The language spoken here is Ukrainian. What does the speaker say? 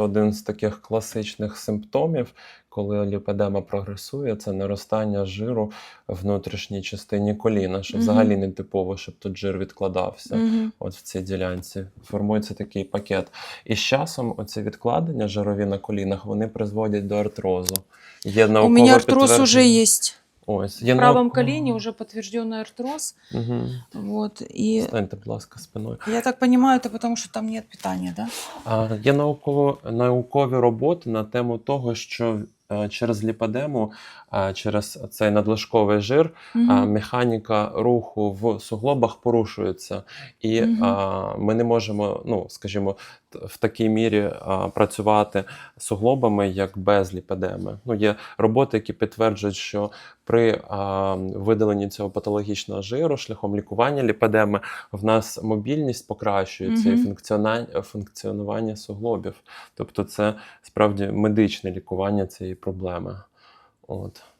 Один з таких класичних симптомів, коли ліпедема прогресує, це наростання жиру в внутрішній частині коліна, що взагалі не типово, щоб тут жир відкладався. Мгм. От в цій ділянці формується такий пакет. І з часом оці відкладення жирові на колінах вони призводять до артрозу. Є У наукове меня артроз уже підтвердження- есть. Ось, Я В правом науко- коліні вже підтверджений артроз. Угу. Вот. і... Станьте, будь ласка, спиною. я так розумію, це тому що там немає питання, да? А, Є науково, наукові роботи на тему того, що через ліпедему, е, через цей надлишковий жир, Мгм. механіка руху в суглобах порушується, і а, ми не можемо, ну скажімо, в такій мірі працювати суглобами, як без ліпедеми. Ну, є роботи, які підтверджують, що при видаленні цього патологічного жиру шляхом лікування ліпедеми в нас мобільність покращується і Мгм. функціонування суглобів. Тобто, це справді медичне лікування цієї проблеми. От.